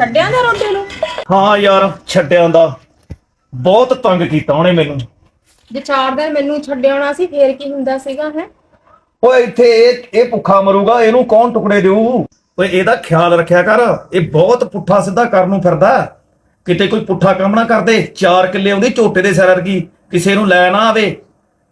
ਛੱਡਿਆ ਨਾ ਰੋਟੀ ਨੂੰ? ਹਾਂ ਯਾਰ ਛੱਡਿਆਂ ਦਾ। ਬਹੁਤ ਤੰਗ ਕੀਤਾ ਉਹਨੇ ਮੈਨੂੰ। ਜੇ ਚਾਰ ਦਿਨ ਮੈਨੂੰ ਛੱਡਿਆਉਣਾ ਸੀ ਫੇਰ ਕੀ ਹੁੰਦਾ ਸੀਗਾ ਹੈ? ਓਏ ਇੱਥੇ ਇਹ ਇਹ ਭੁੱਖਾ ਮਰੂਗਾ ਇਹਨੂੰ ਕੌਣ ਟੁਕੜੇ ਦੇਊ? ਓਏ ਇਹਦਾ ਖਿਆਲ ਰੱਖਿਆ ਕਰ। ਇਹ ਬਹੁਤ ਪੁੱਠਾ ਸਿੱਧਾ ਕਰਨ ਨੂੰ ਫਿਰਦਾ ਕਿਤੇ ਕੋਈ ਪੁੱਠਾ ਕੰਮ ਨਾ ਕਰਦੇ ਚਾਰ ਕਿੱਲੇ ਆਉਂਦੀ ਝੋਟੇ ਦੇ ਸਿਰ ਵਰਗੀ। ਕਿਸੇ ਨੂੰ ਲੈ ਨਾ ਆਵੇ।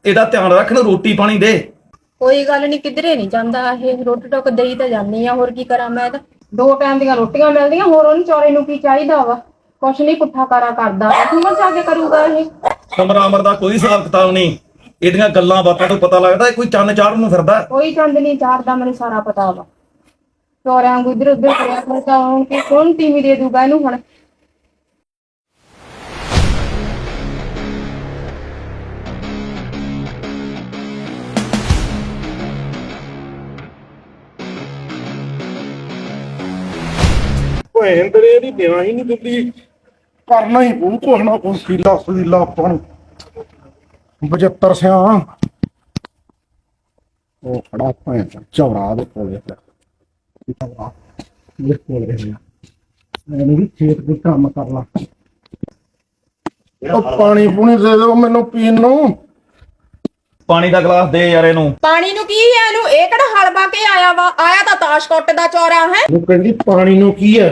ਇਹਦਾ ਧਿਆਨ ਰੱਖ ਨੂੰ ਰੋਟੀ ਪਾਣੀ ਦੇ। ਕੋਈ ਗੱਲ ਨਹੀਂ ਕਿਧਰੇ ਨਹੀਂ ਜਾਂਦਾ ਇਹ। ਰੋਟੀ ਟੁੱਕ ਦੇਈ ਤਾਂ ਜਾਂਦੀ ਆ। ਹੋਰ ਕੀ ਕਰਾਂ ਮੈਂ ਤਾਂ? ਦੋ ਟਾਈਮ ਦੀਆਂ ਰੋਟੀਆਂ ਮਿਲਦੀਆਂ ਹੋਰ ਉਹਨੂੰ ਚੌਰੇ ਨੂੰ ਕੀ ਚਾਹੀਦਾ ਵਾ? ਕੁਛ ਨਹੀਂ ਪੁੱਠਾ ਕਰਾ ਕਰਦਾ ਕਿਉਂ ਜਾ ਕੇ ਕਰੂਗਾ ਇਹ? ਕਮਰਾ ਅਮਰ ਦਾ ਕੋਈ ਹਿਸਾਬ ਕਿਤਾਬ ਨਹੀਂ। ਇਹਦੀਆਂ ਗੱਲਾਂ ਬਾਤਾਂ ਤੋਂ ਪਤਾ ਲੱਗਦਾ ਇਹ ਕੋਈ ਚੰਨ ਚਾੜਨ ਨੂੰ ਫਿਰਦਾ। ਕੋਈ ਚੰਦ ਨਹੀਂ ਚਾਰਦਾ ਮੈਨੂੰ ਸਾਰਾ ਪਤਾ ਵਾ। ਚੋਰਿਆਂ ਵਾਂਗੂ ਇਧਰ ਉਧਰ ਕਰਿਆ ਕਰਦਾ ਹੁਣ ਕਿ ਕੌਣ ਟੀਵੀ ਦੇ ਦੂਗਾ ਇਹਨੂੰ ਹੁਣ? ਭੈਣ ਤੇਰੇ ਇਹਦੀ ਦੇਣਾ ਹੀ ਨਹੀਂ ਦਿੰਦੀ। ਕਰਨਾ ਹੀ ਪਊ, ਕੁਛ ਨਾ ਕੁਛ ਸੀਲਾ ਸੁਲੀਲਾ ਆਪਾਂ ਨੂੰ। 75 ਸਿਆ ਉਹ ਖੜਾ ਭੈਣ ਚੌਰਾ ਦੇ ਕੋਲੇ ਚੌਰਾ ਦੇ ਕੋਲੇ ਪਿਆ। ਵੀ ਖੇਤ ਦੇ ਕੰਮ ਕਰ ਲਾ ਉਹ ਪਾਣੀ ਪੂਣੀ ਦੇ ਦਿਓ ਮੈਨੂੰ ਪੀਣ ਨੂੰ। ਪਾਣੀ ਦਾ ਗਲਾਸ ਦੇ ਯਾਰ ਇਹਨੂੰ। ਪਾਣੀ ਨੂੰ ਕੀ ਹੈ ਇਹਨੂੰ? ਇਹ ਕਿਹੜਾ ਹਲ ਬਾ ਕੇ ਆਇਆ ਵਾ? ਆਇਆ ਤਾਂ ਤਾਸ਼ਕੋਟ ਦਾ ਚੌਰਾ ਹੈ? ਉਹ ਕਹਿੰਦੀ ਪਾਣੀ ਨੂੰ ਕੀ ਹੈ?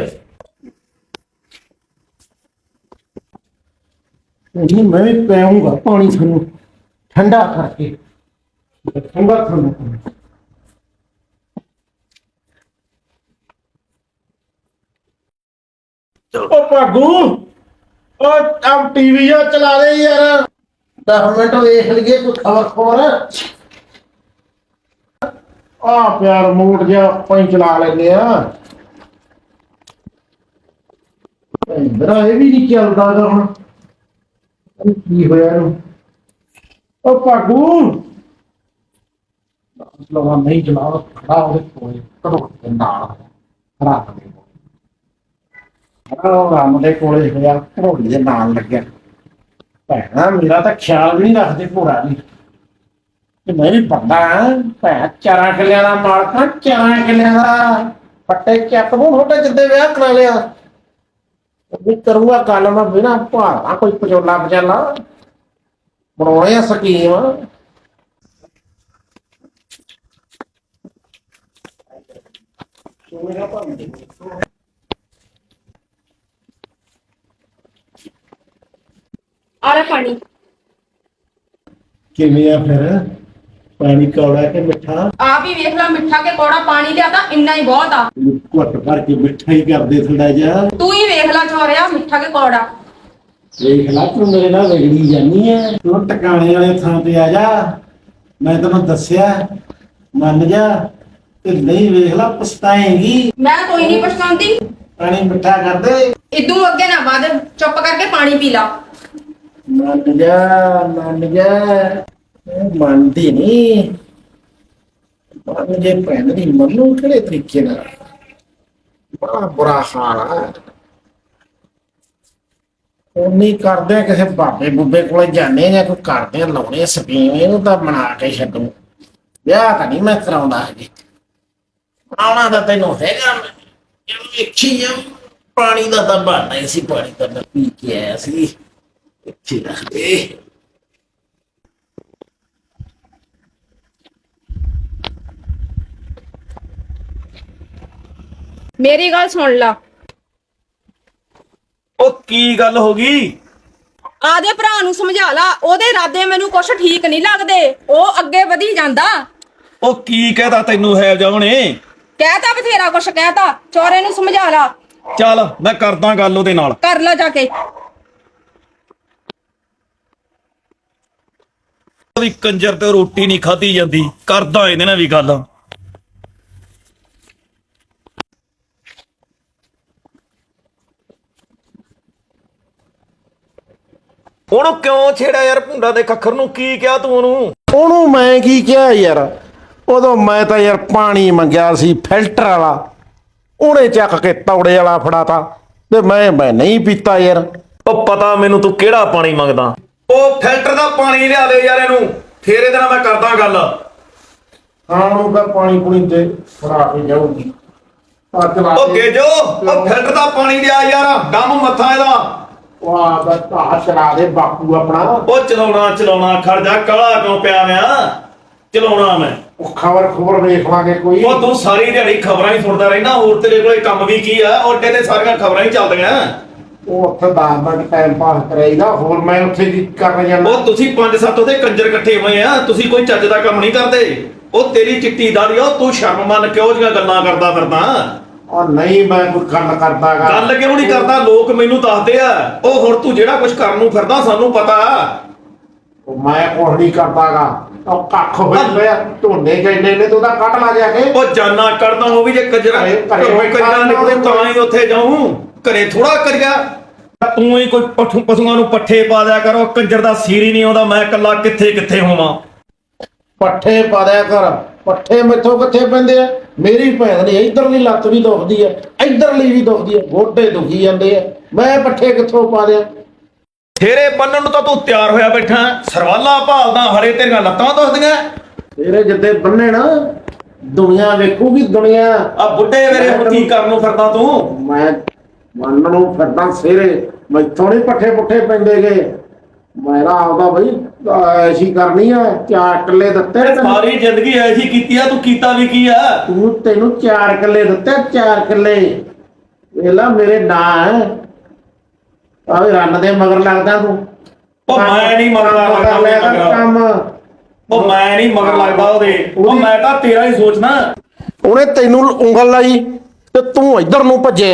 ਨਹੀਂ ਮੈਂ ਵੀ ਪਾਣੀ ਤੁਹਾਨੂੰ ਠੰਡਾ ਕਰਕੇ। ਠੰਡਾ ਤੁਹਾਨੂੰ ਉਹ ਭਾਗੂ ਉਹ ਆਪ ਟੀਵੀ ਆ ਚਲਾ ਦੇ ਯਾਰ। 10 ਮਿੰਟ ਵੇਖ ਲਈਏ ਕੋਈ ਖਬਰ ਖਬਰ। ਆ ਪਿਆਰ ਮੂਡ ਜਿਹਾ ਆਪਾਂ ਹੀ ਚਲਾ ਲੈਨੇ ਆ। ਇੰਦਰਾ, ਇਹ ਵੀ ਨਹੀਂ ਚੱਲਦਾ ਗਾ ਹੁਣ। ਇਹ ਕੀ ਹੋਇਆ ਇਹਨੂੰ? ਉਹ ਭਾਗੂ। ਲਵਾ ਨਹੀਂ ਜਲਾ ਖੜਾ ਉਹਦੇ ਕੋਲ ਕਦੋਂ ਦੇ ਨਾਲ ਖੜਾ ਕਰੇ ਉਹ ਰਾਮ ਦੇ ਕੋਲੇ ਹੋਇਆ ਘੋੜੀ ਦੇ ਨਾਲ ਲੱਗਿਆ। ਭੈਣਾ, ਮੇਰਾ ਤਾਂ ਖਿਆਲ ਵੀ ਨਹੀਂ ਰੱਖਦੇ ਭੋਰਾ ਵੀ ਤੇ ਮੈਂ ਵੀ ਬੰਦਾ ਭੈ ਚਾਰਾਂ ਕਿੱਲਿਆਂ ਦਾ ਮਾਲਕਾਂ ਚਾਰਾਂ ਕਿੱਲਿਆਂ ਦਾ ਫੱਟੇ ਚੱਕ ਨੂੰ ਤੁਹਾਡੇ ਜਿੱਦੇ ਵਿਆਹ ਕਰਾ ਲਿਆ। ਵੀ ਕਰੂਗਾ ਗੱਲ ਮੈਂ ਬਿਨਾ ਭਾਰਾ ਕੋਈ ਪਚੋਲਾ ਪਚਾਲਾ। ਬਣਾਉਣੇ ਆ ਸਕੀਮ। ਆ ਲੈ ਪਾਣੀ। ਕਿਵੇਂ ਆ ਫਿਰ? ਪਾਣੀ ਕੌੜਾ ਕਿ ਮਿੱਠਾ? ਆਪ ਹੀ ਵੇਖ ਲੈ ਮਿੱਠਾ ਕੇ ਕੋੜਾ ਪਾਣੀ ਲਿਆ ਤਾਂ ਇੰਨਾ ਹੀ ਬਹੁਤ ਆ। ਘੁੱਟ ਭਰ ਕੇ ਮਿੱਠਾ ਹੀ ਕਰਦੇ ਥੋੜਾ ਜਿਹਾ। ਤੂੰ ਹੀ ਵੇਖ ਲੈ ਚੋਰਿਆ ਮਿੱਠਾ ਕੇ ਕੋੜਾ। ਵੇਖ ਲੈ ਤੂੰ ਮੇਰੇ ਨਾਲ ਵਿਗੜੀ ਜਾਨੀ ਐ ਤੂੰ ਟਿਕਾਣੇ ਵਾਲੇ ਥਾਂ ਤੇ ਆ ਜਾ। ਮੈਂ ਤੈਨੂੰ ਦੱਸਿਆ ਮੰਨ ਜਾ। ਤੇ ਨਹੀਂ ਵੇਖ ਲੈ ਪਛਤਾਏਂਗੀ। ਮੈਂ ਕੋਈ ਨਹੀਂ ਪਛਤਾਉਂਦੀ। ਪਾਣੀ ਮਿੱਠਾ ਕਰ ਦੇ। ਇਦੋਂ ਅੱਗੇ ਨਾ ਵਧ ਚੁੱਪ ਕਰਕੇ ਪਾਣੀ ਪੀ ਲਾ। ਮੰਨ ਜਾ ਮੰਨ ਜਾ ਮੰਨਦੀ ਨਹੀਂ ਮੰਨ ਜੇ ਭੈਣ ਦੀ ਮੰਨੂ ਕਿਹੜੇ ਤਰੀਕੇ ਨਾਲ? ਬੜਾ ਬੁਰਾ ਹਾਲ ਆ। ਉਹ ਕਰਦੇ ਕਿਸੇ ਬਾਬੇ ਬੁੱਬੇ ਕੋਲੇ ਜਾਂਦੇ ਜਾਂ ਕੋਈ ਕਰਦੇ ਆ, ਲਾਉਣੇ ਆ ਸਕੀਮ, ਇਹਨੂੰ ਤਾਂ ਬਣਾ ਕੇ ਛੱਡੂ। ਵਿਆਹ ਤਾਂ ਨਹੀਂ ਮੈਂ ਕਰਾਉਂਦਾ ਹਜੇ। ਆਉਣਾ ਤਾਂ ਤੈਨੂੰ ਹੈਗਾ ਮੈਂ। ਵੇਖੀ ਪਾਣੀ ਦਾ ਤਾਂ ਬਹਾਨਾ ਹੀ ਸੀ, ਪਾਣੀ ਤਾਂ ਪੀ ਕੇ ਆਇਆ ਸੀ। ਇੱਥੇ ਰੱਖ ਦੇ ਮੇਰੀ ਗੱਲ ਸੁਣ ਲਾ। ਉਹ ਕੀ ਗੱਲ ਹੋ ਗਈ? ਆਦੇ ਭਰਾ ਨੂੰ ਸਮਝਾ ਲਾ ਉਹਦੇ ਇਰਾਦੇ ਮੈਨੂੰ ਕੁਛ ਠੀਕ ਨਹੀਂ ਲੱਗਦੇ। ਉਹ ਅੱਗੇ ਵਧੀ ਜਾਂਦਾ। ਉਹ ਕੀ ਕਹਦਾ ਤੈਨੂੰ ਹੈ ਜਾਵਣੇ ਕਹਿਤਾ ਬਥੇਰਾ ਕੁਛ ਕਹਿਤਾ। ਚੋਰੇ ਨੂੰ ਸਮਝਾ ਲਾ। ਚੱਲ ਮੈਂ ਕਰਦਾ ਗੱਲ ਉਹਦੇ ਨਾਲ। ਕਰ ਲਾ ਜਾ ਕੇ। ਵੀ ਕੰਜਰ ਤੇ ਰੋਟੀ ਨਹੀਂ ਖਾਧੀ ਜਾਂਦੀ। ਕਰਦਾ ਇਹਦੇ ਨਾਲ ਵੀ ਗੱਲ। ਉਹਨੂੰ ਕਿਉਂ ਛੇੜਿਆ ਯਾਰ? ਭੁੰਡਾ ਦੇ ਖੱਖਰ ਨੂੰ ਕੀ ਕਿਹਾ ਤੂੰ ਉਹਨੂੰ? ਉਹਨੂੰ ਮੈਂ ਕੀ ਕਿਹਾ ਯਾਰ? ਉਦੋਂ ਮੈਂ ਤਾਂ ਯਾਰ ਪਾਣੀ ਮੰਗਿਆ ਸੀ ਫਿਲਟਰ ਵਾਲਾ। ਉਹਨੇ ਚੱਕ ਕੇ ਤੌੜੇ ਵਾਲਾ ਫੜਾਤਾ। ਤੇ ਮੈਂ ਮੈਂ ਨਹੀਂ ਪੀਤਾ ਯਾਰ। ਉਹ ਪਤਾ ਮੈਨੂੰ ਤੂੰ ਕਿਹੜਾ ਪਾਣੀ ਮੰਗਦਾ। ਉਹ ਫਿਲਟਰ ਦਾ ਪਾਣੀ ਲਿਆ ਦੇ ਯਾਰ ਇਹਨੂੰ। ਫੇਰ ਇਹਦੇ ਨਾਲ ਮੈਂ ਕਰਦਾ ਗੱਲ। ਹਾਂ ਉਹਨੂੰ ਕਹ ਪਾਣੀ ਪੂਣੀ ਤੇ ਫੜਾ ਕੇ ਜਾਊਗੀ। ਆ ਚਲਾ ਉਹ ਗੇਜੋ ਉਹ ਫਿਲਟਰ ਦਾ ਪਾਣੀ ਲਿਆ ਯਾਰ ਡੰਮ ਮੱਥਾ ਇਹਦਾ। ਵਾਹ ਦਾ ਤਾਂ ਚਲਾ ਦੇ ਬਾਪੂ ਆਪਣਾ। ਉਹ ਚਲਾਉਣਾ ਚਲਾਉਣਾ ਖੜ ਜਾ ਕਲਾ ਕਿਉਂ ਪਿਆ ਵਿਆ? ਚਲਾਉਣਾ ਮੈਂ। ਉਹ ਖਬਰ ਖਬਰ ਵੇਖ ਲਾਂਗੇ ਕੋਈ। ਉਹ ਤੂੰ ਸਾਰੀ ਦਿਹਾੜੀ ਖਬਰਾਂ ਹੀ ਸੁਣਦਾ ਰਹਿਣਾ ਹੋਰ ਤੇਰੇ ਕੋਲੇ ਕੰਮ ਵੀ ਕੀ ਆ? ਔਰ ਤੇਰੇ ਸਾਰੀਆਂ ਖਬਰਾਂ ਹੀ ਚੱਲਦੀਆਂ। ਉਹ ਉੱਥੇ ਦਸ ਮਿੰਟ ਟਾਈਮ ਪਾਸ ਕਰੇਗਾ ਹੋਰ ਮੈਂ ਉੱਥੇ ਕੀ ਕਰਨ ਜਾਣਾ ਉਹ ਤੁਸੀਂ ਪੰਜ ਸੱਤ ਉਹਦੇ ਕੰਜਰ ਇਕੱਠੇ ਹੋਏ ਆ ਤੁਸੀਂ ਕੋਈ ਚੱਜ ਦਾ ਕੰਮ ਨਹੀਂ ਕਰਦੇ। ਉਹ ਤੇਰੀ ਚਿੱਟੀ ਦਾੜੀ ਉਹ ਤੂੰ ਸ਼ਰਮ ਮੰਨ ਕਿਉਂ ਜੀਆਂ ਗੱਲਾਂ ਕਰਦਾ ਫਿਰਦਾ? ਉਹ ਨਹੀਂ ਮੈਂ ਕੋਈ ਗੱਲ ਕਰਦਾਗਾ। ਗੱਲ ਕਿਉਂ ਨਹੀਂ ਕਰਦਾ? ਲੋਕ ਮੈਨੂੰ ਦੱਸਦੇ ਆ। ਉਹ ਹੁਣ ਤੂੰ ਜਿਹੜਾ ਕੁਝ ਕਰਨ ਨੂੰ ਫਿਰਦਾ ਸਾਨੂੰ ਪਤਾ। ਉਹ ਮੈਂ ਕੁਛ ਨਹੀਂ ਕਰਦਾਗਾ। ਉਹ ਕੱਖ ਹੋਈ ਪਿਆ ਢੋਨੇ ਗੈਂਡੇ ਨੇ ਤੂੰ ਤਾਂ ਕੱਟ ਲਾ ਜਾ ਕੇ। ਉਹ ਜਾਨਾ ਕਰਦਾ ਉਹ ਵੀ ਜੇ ਕੰਜਰਾ ਘਰੇ- ਕੰਜਰਾ ਨਿਕਲੇ ਨਾ ਤਾਂ ਹੀ ਉੱਥੇ ਜਾਊਂ। ਘਰੇ ਥੋੜਾ ਕਰਿਆ। ਤੂੰ ਹੀ ਕੋਈ ਪਠੂ ਪਸ਼ੂਆਂ ਨੂੰ ਪੱਠੇ ਪਾ ਦਿਆ ਕਰੋ ਕੰਜਰ ਦਾ ਸੀਰ ਹੀ ਨਹੀਂ ਆਉਂਦਾ ਮੈਂ ਇਕੱਲਾ ਕਿੱਥੇ ਕਿੱਥੇ ਹੋਵਾਂ? ਪੱਠੇ ਪਾ ਦਿਆ ਕਰ ਪੱਠੇ ਮੈਥੋਂ ਕਿੱਥੇ ਪੈਂਦੇ ਆ? ਮੇਰੀ ਭੈਣ ਦੀ ਇਧਰਲੀ ਲੱਤ ਵੀ ਦੁਖਦੀ ਆ ਇਧਰਲੀ ਵੀ ਦੁਖਦੀ ਆ ਗੋਡੇ ਦੁਖੀ ਜਾਂਦੇ ਆ। ਮੈਂ ਪੱਠੇ ਕਿੱਥੋਂ ਪਾ ਦਿਆਂ? ਥੇਰੇ ਬੰਨਣ ਨੂੰ ਤਾਂ ਤੂੰ ਤਿਆਰ ਹੋਇਆ ਬੈਠਾ ਸਰਵਾਲਾ ਭਾਲਦਾ ਹਰੇ ਤੇਰੀਆਂ ਲੱਤਾਂ ਦੁਖਦੀਆਂ। ਤੇਰੇ ਜਿੱਦੇ ਬੰਨੇ ਨਾ ਦੁਨੀਆ ਵੇਖੂਗੀ ਦੁਨੀਆ। ਆ ਬੁੱਢੇ ਮੇਰੇ ਹੁਣ ਕੀ ਕਰਨ ਨੂੰ ਫਿਰਦਾ ਤੂੰ? ਮੈਂ ਮੰਨ ਨੂੰ ਫਿਰਦਾ ਸੇਰੇ ਮੈਥੋਂ ਨਹੀਂ ਪੱਠੇ ਪੁੱਠੇ ਪੈਂਦੇਗੇ ਮੇਰਾ ਆਪਦਾ ਬਈ ਐਸੀ ਕਰਨੀ ਆ ਚਾਰ ਕਿੱਲੇ ਦਿੱਤੇ ਤੈਨੂੰ। ਸਾਰੀ ਜ਼ਿੰਦਗੀ ਐਸੀ ਕੀਤੀ ਆ ਤੂੰ ਕੀਤਾ ਵੀ ਕੀ ਆ? ਤੂੰ ਤੈਨੂੰ ਚਾਰ ਕਿੱਲੇ ਦਿੱਤੇ ਚਾਰ ਕਿੱਲੇ। ਵੇਲਾ ਮੇਰੇ ਨਾਂ ਹੈ। ਆਵੇ ਰੰਨ ਦੇ ਮਗਰ ਲੱਗਦਾ ਤੂੰ। ਉਹ ਮੈਂ ਨਹੀਂ ਮਗਰ ਲੱਗਦਾ ਕੰਮ। ਉਹ ਮੈਂ ਨਹੀਂ ਮਗਰ ਲੱਗਦਾ ਉਹਦੇ। ਉਹ ਮੈਂ ਤਾਂ ਤੇਰਾ ਹੀ ਸੋਚਣਾ ਉਹਨੇ ਤੈਨੂੰ ਉਂਗਲ ਲਾਈ ਤੇ ਤੂੰ ਇੱਧਰ ਨੂੰ ਭੱਜੇ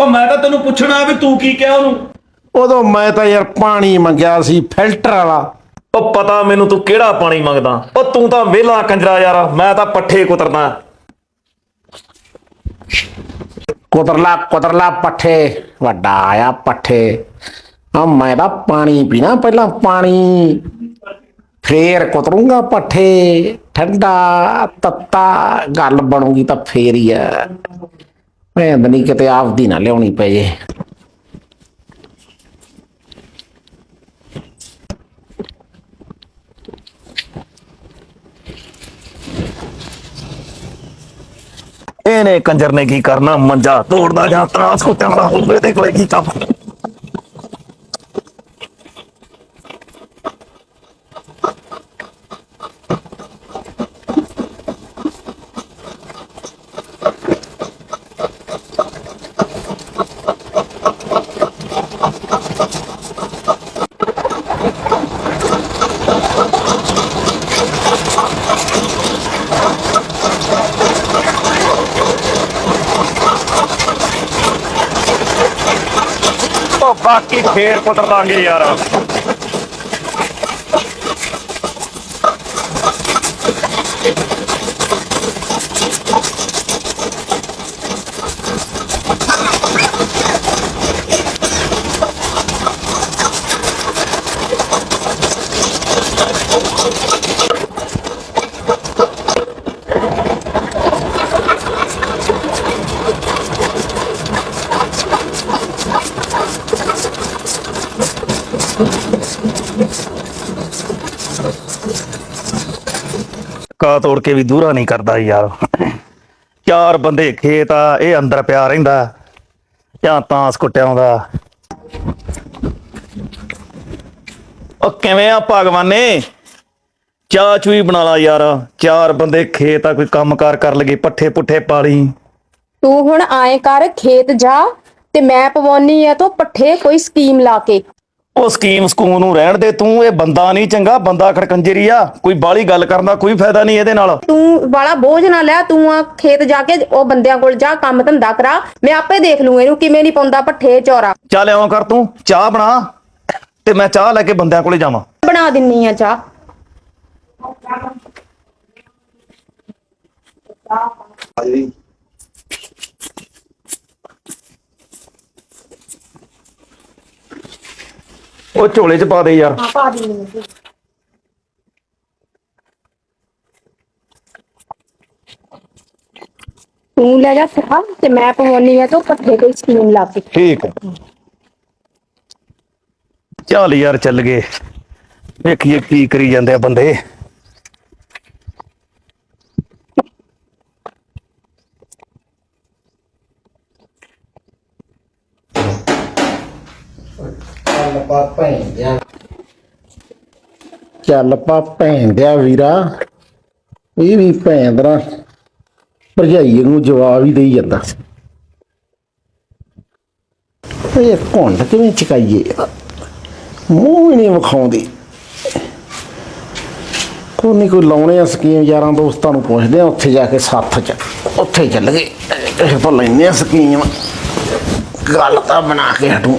ਉਹ ਮੈਂ ਤਾਂ ਤੈਨੂੰ ਪੁੱਛਣਾ ਵੀ ਤੂੰ ਕੀ ਕਿਹਾ ਉਹਨੂੰ? ਉਦੋਂ ਮੈਂ ਤਾਂ ਯਾਰ ਪਾਣੀ ਮੰਗਿਆ ਸੀ ਫਿਲਟਰ ਵਾਲਾ। ਉਹ ਪਤਾ ਮੈਨੂੰ ਤੂੰ ਕਿਹੜਾ ਪਾਣੀ ਮੰਗਦਾ। ਉਹ ਤੂੰ ਤਾਂ ਵਿਹਲਾ ਕੰਜਰਾ ਯਾਰ ਮੈਂ ਤਾਂ ਪੱਠੇ ਕੁਤਰਦਾ। ਕੁਤਰਲਾ ਕੁਤਰਲਾ ਪੱਠੇ ਵੱਡਾ ਆਇਆ ਪੱਠੇ। ਆ ਮੈਂ ਤਾਂ ਪਾਣੀ ਪੀਣਾ ਪਹਿਲਾਂ ਪਾਣੀ। ਫੇਰ ਕੁਤਰੂੰਗਾ ਪੱਠੇ ਠੰਡਾ ਤੱਤਾ ਗੱਲ ਬਣੂਗੀ ਤਾਂ ਫੇਰ ਹੀ ਆ। ਮੈਂ ਨਹੀਂ ਕਿਤੇ ਆਪਦੀ ਨਾ ਲਿਆਉਣੀ ਪਏ ਜੇ। ਇਹਨੇ ਕੰਜਰ ਨੇ ਕੀ ਕਰਨਾ? ਮੰਜਾ ਤੋੜਦਾ ਜਾਂ ਤਰਾਸ ਕੁੱਤਿਆਂ ਦਾ ਹੋਵੇ ਤੇ ਕੋਈ ਕੀ ਕੰਮ ਉਹ ਬਾਕੀ ਫੇਰ ਕੁੱਤਰ ਲਾਂਗੇ ਯਾਰ। ਕਾ ਤੋੜ ਕੇ ਵੀ ਦੂਰਾ ਨਹੀਂ ਕਰਦਾ ਯਾਰ। ਚਾਰ ਬੰਦੇ ਖੇਤ ਆ, ਇਹ ਅੰਦਰ ਪਿਆ ਰਹਿੰਦਾ, ਜਾਂ ਤਾਂਸ ਕੁੱਟਿਆ ਆਉਂਦਾ। ਉਹ ਕਿਵੇਂ ਆ ਭਗਵਾਨੇ? ਚਾਹ ਚੂਈ ਬਣਾ ਲਾ ਯਾਰ। ਚਾਰ ਬੰਦੇ ਖੇਤ ਆ, ਕੋਈ ਕੰਮਕਾਰ ਕਰ ਲਗੇ ਪੱਠੇ ਪੁੱਠੇ ਪਾਲੀ ਤੂੰ ਹੁਣ ਆਏ ਕਰ, ਖੇਤ ਜਾ, ਤੇ ਮੈਂ ਪਵਾਉਣੀ ਆ, ਤੋ ਪੱਠੇ ਕੋਈ ਸਕੀਮ ਲਾ ਕੇ। ਉਹ ਸਕੀਮ ਸਕੂਨ ਨੂੰ ਰਹਿਣ ਦੇ ਤੂੰ ਇਹ ਬੰਦਾ ਨਹੀਂ ਚੰਗਾ ਬੰਦਾ ਖੜਕੰਜਰੀ ਆ ਕੋਈ ਬਾਲੀ ਗੱਲ ਕਰਨ ਦਾ ਕੋਈ ਫਾਇਦਾ ਨਹੀਂ ਇਹਦੇ ਨਾਲ। ਤੂੰ ਵਾਲਾ ਬੋਝ ਨਾ ਲੈ ਤੂੰ ਆ ਖੇਤ ਜਾ ਕੇ ਉਹ ਬੰਦਿਆਂ ਕੋਲ ਜਾ ਕੰਮ ਧੰਦਾ ਕਰਾ ਮੈਂ ਆਪੇ ਦੇਖ ਲੂੰ ਇਹਨੂੰ ਕਿਵੇਂ ਨਹੀਂ ਪਾਉਂਦਾ ਪੱਠੇ ਚੌਰਾ। ਚੱਲ ਐਂ ਕਰ ਤੂੰ ਚਾਹ ਬਣਾ ਤੇ ਮੈਂ ਚਾਹ ਲੈ ਕੇ ਬੰਦਿਆਂ ਕੋਲੇ ਜਾਵਾਂ। ਬਣਾ ਦਿੰਨੀ ਆ ਚਾਹ। ਉਹ ਝੋਲੇ 'ਚ ਪਾ ਦੇ ਯਾਰ। ਹਾਂ ਤੂੰ ਲੈ ਜਾ ਸਿਖਾ ਤੇ ਮੈਂ ਪਵਾਉਣੀ ਆ ਤੋਂ ਪੱਠੇ ਕੋਈ ਸਕੀਮ ਲਾ ਕੇ ਠੀਕ ਚੱਲ ਯਾਰ ਚੱਲ ਗਏ। ਵੇਖੀਏ ਕੀ ਕਰੀ ਜਾਂਦੇ ਆ ਬੰਦੇ। ਚੱਲ ਪਾ ਭੈਣ ਦਿਆ ਚੱਲ ਪਾ ਭੈਣ ਵੀਰਾ, ਇਹ ਵੀ ਭੈਣ ਭਰਜਾਈ ਨੂੰ ਜਵਾਬ ਹੀ ਦੇਈ ਜਾਂਦਾ। ਇਹ ਘੁੰਡ ਕਿਵੇਂ ਚਕਾਈਏ? ਮੂੰਹ ਹੀ ਨਹੀਂ ਵਿਖਾਉਂਦੀ। ਕੋਈ ਨਹੀਂ ਕੋਈ ਲਾਉਣੇ ਆ ਸਕੀਮ, ਯਾਰਾਂ ਦੋਸਤਾਂ ਨੂੰ ਪੁੱਛਦੇ ਆ, ਉੱਥੇ ਜਾ ਕੇ ਸੱਥ ਚ, ਉੱਥੇ ਚੱਲ ਗਏ। ਇਹ ਤੋਂ ਲੈਨੇ ਆ ਸਕੀਮ। ਗੱਲ ਤਾਂ ਬਣਾ ਕੇ ਹਟੂ।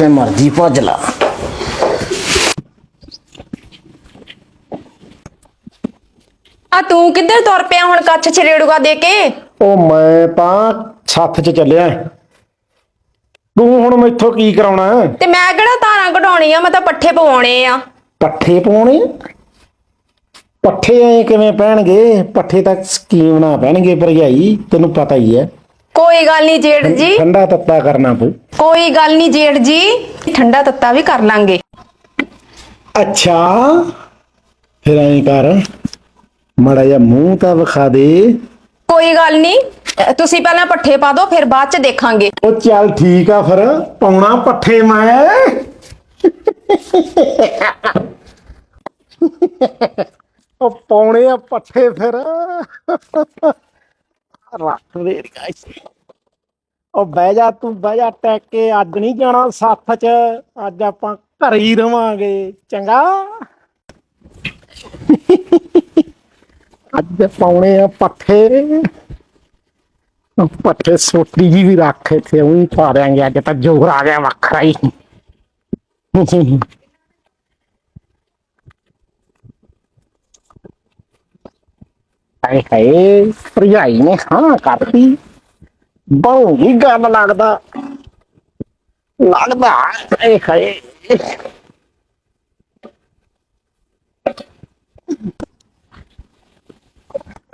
ਤੇ ਮਰਜ਼ੀ ਭੱਜ ਲਾ। ਆ ਤੂੰ ਕਿੱਧਰ ਤੁਰ ਪਿਆ ਹੁਣ ਕੱਛ ਛਰੇੜੂਗਾ ਦੇ ਕੇ? ਉਹ ਮੈਂ ਤਾਂ ਸੱਥ ਚ ਚੱਲਿਆ। ਤੂੰ ਹੁਣ ਮੈਥੋਂ ਕੀ ਕਰਾਉਣਾ? ਤੇ ਮੈਂ ਕਿਹੜਾ ਧਾਰਾਂ ਕਢਾਉਣੀ ਆ ਮੈਂ ਤਾਂ ਪੱਠੇ ਪਵਾਉਣੇ ਆ। ਪੱਠੇ ਪਾਉਣੇ ਪੱਠੇ ਐ ਕਿਵੇਂ ਪੈਣਗੇ? ਪੱਠੇ ਤਾਂ ਸਕੀਮ ਨਾ ਪੈਣਗੇ ਭਰਜਾਈ ਤੈਨੂੰ ਪਤਾ ਹੀ ਹੈ। ਕੋਈ ਗੱਲ ਨਹੀਂ ਜੇਠ ਜੀ ਠੰਡਾ ਤੱਤਾ ਕਰਨਾ ਪਊ ਕੋਈ ਗੱਲ ਨਹੀਂ ਜੇਠ ਜੀ ਠੰਡਾ ਤੱਤਾ ਵੀ ਕਰ ਲਾਂਗੇ ਅੱਛਾ ਫਿਰ ਐਂ ਕਰ ਮੜਾ ਜਿਹਾ ਮੂੰਹ ਤਾਂ ਵਿਖਾ ਦੇ ਕੋਈ ਗੱਲ ਨਹੀਂ ਅਹ ਤੁਸੀਂ ਪਹਿਲਾਂ ਪੱਠੇ ਪਾ ਦਿਓ ਫਿਰ ਬਾਅਦ ਚ ਦੇਖਾਂਗੇ ਉਹ ਚੱਲ ਠੀਕ ਆ ਫਿਰ ਪਾਉਣਾ ਪੱਠੇ ਮੈਂ ਉਹ ਪਾਉਣੇ ਆ ਪੱਠੇ ਫਿਰ ਰੱਖ ਦੇ ਗਾਇਸ ਉਹ ਬਹਿ ਜਾ, ਤੂੰ ਬਹਿ ਜਾ ਟੈਕ ਕੇ, ਅੱਜ ਨਹੀਂ ਜਾਣਾ ਸੱਥ 'ਚ, ਅੱਜ ਆਪਾਂ ਘਰ ਹੀ ਰਵਾਂਗੇ, ਚੰਗਾ? ਅੱਜ ਪਾਉਣੇ ਆ ਪੱਠੇ। ਉਹ ਪੱਠੇ ਸੋਟੀ ਜੀ ਵੀ ਰੱਖ ਇੱਥੇ, ਉਹੀ ਪਾ ਦਿਆਂਗੇ, ਅੱਜ ਤਾਂ ਜੋਰ ਆ ਗਿਆ ਵੱਖਰਾ ਹੀ। ਹਾਏ ਹਾਏ, ਭਰਜਾਈ ਨੇ ਹਾਂ ਕਰਤੀ। ਬਹੁਗੀ ਗੱਲ ਲੱਗਦਾ। ਲੱਗਦਾ ਹਾਏ ਹਾਏ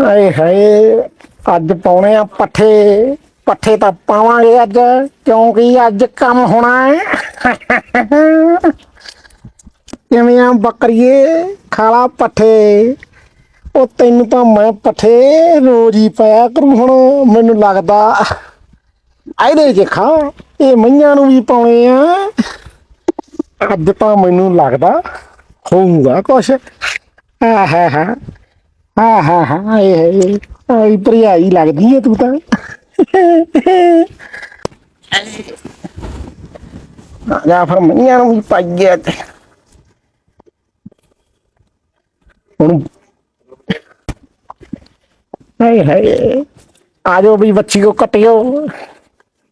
ਹਾਏ ਹਾਏ ਅੱਜ ਪਾਉਣੇ ਆ ਪੱਠੇ। ਪੱਠੇ ਤਾਂ ਪਾਵਾਂਗੇ ਅੱਜ, ਕਿਉਂਕਿ ਅੱਜ ਕੰਮ ਹੋਣਾ ਹੈ। ਕਿਵੇਂ ਆ ਬੱਕਰੀਏ, ਖਾਲਾ ਪੱਠੇ। ਉਹ ਤੈਨੂੰ ਤਾਂ ਮੈਂ ਪੱਠੇ ਰੋਜ਼ ਹੀ ਪਾਇਆ ਕਰੂ ਹੁਣ, ਮੈਨੂੰ ਲੱਗਦਾ। ਇਹਦੇ ਚ ਖਾ, ਇਹ ਮਈਆਂ ਨੂੰ ਵੀ ਪਾਉਣੇ ਆ। ਅੱਜ ਤਾਂ ਮੈਨੂੰ ਲੱਗਦਾ ਹੋਊਗਾ ਕੁਛ। ਆ ਹਾ ਹਾ। ਹਾਂ ਹਾਂ ਹਾਂ ਇਹ ਆਈ ਭਰਿਆਈ ਲੱਗਦੀ ਹੈ ਤੂੰ ਤਾਂ। ਆ ਫਿਰ ਮਈਆਂ ਨੂੰ ਵੀ ਪਾਈਏ ਤੇ ਹੁਣ ਹਾਏ ਹਾਏ, ਆ ਜਾਓ ਵੀ ਬੱਚੀ ਕੋ ਕਟਿਓ।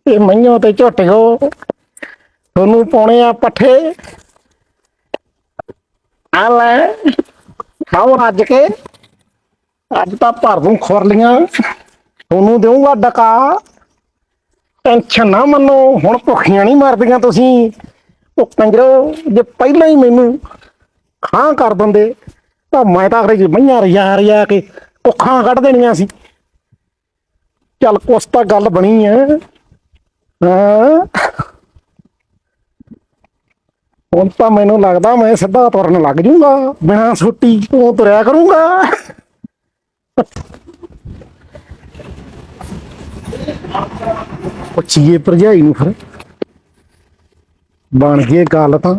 ਇਹ ਮਈਆਂ ਤੇ ਝੋਟਿਓ ਤੁਹਾਨੂੰ ਪਾਉਣੇ ਆ ਪੱਠੇ। ਆ ਲੈ, ਖਾਓ ਰੱਜ ਕੇ। ਅੱਜ ਤਾਂ ਭਰ ਦੂੰ ਖੁਰਲੀਆਂ। ਤੁਹਾਨੂੰ ਦੇਵਾਂਗਾ ਡਕਾ। ਟੈਨਸ਼ਨ ਨਾ ਮੰਨੋ, ਹੁਣ ਭੁੱਖੀਆਂ ਨਹੀਂ ਮਰਦੀਆਂ ਤੁਸੀਂ। ਉਹ ਕੰਜਰੋ, ਜੇ ਪਹਿਲਾਂ ਹੀ ਮੈਨੂੰ ਖਾਂ ਕਰ ਦਿੰਦੇ, ਤਾਂ ਮੈਂ ਤਾਂ ਅਗਰੇ ਮਈਆਂ ਰਿਆ ਰਿਆ ਕੇ ਕੁੱਖਾਂ ਕੱਢ ਦੇਣੀਆਂ ਸੀ। ਚੱਲ ਕੁਛ ਤਾਂ ਗੱਲ ਬਣੀ ਐ ਹਾਂ? ਹੁਣ ਤਾਂ ਮੈਨੂੰ ਲੱਗਦਾ ਮੈਂ ਸਿੱਧਾ ਤੁਰਨ ਲੱਗ ਜੂੰਗਾ। ਬਿਨਾਂ ਛੁੱਟੀ ਤੋਂ ਤੁਰਿਆ ਕਰੂੰਗਾ। ਪੁੱਛੀਏ ਭਰਜਾਈ ਨੂੰ ਫਿਰ। ਬਣ ਗਈ ਗੱਲ ਤਾਂ।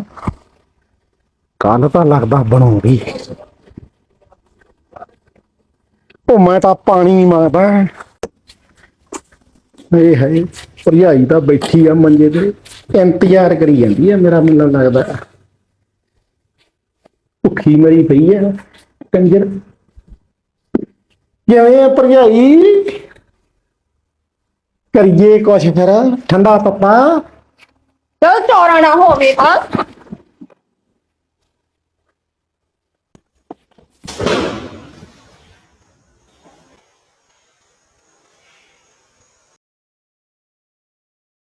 ਗੱਲ ਤਾਂ ਲੱਗਦਾ ਬਣੂਗੀ। ਉਹ ਮੈਂ ਤਾਂ ਪਾਣੀ ਮੰਗਦਾ ਏ ਹਾਏ ਭਰਜਾਈ ਤਾਂ ਬੈਠੀ ਆ ਮੰਜੇ ਤੇ, ਇੰਤਜ਼ਾਰ ਕਰੀ ਜਾਂਦੀ ਆ ਮੇਰਾ ਮੈਨੂੰ ਲੱਗਦਾ। ਭੁੱਖੀ ਮਰੀ ਪਈ ਆ ਕੰਜਰ। ਕਿਵੇਂ ਆ ਭਰਜਾਈ? ਕਰੀਏ ਕੁਛ ਫਿਰ, ਠੰਡਾ ਪੱਪਾ। ਚਲ ਚੌਰਾ ਨਾ ਹੋਵੇ ਤਾਂ।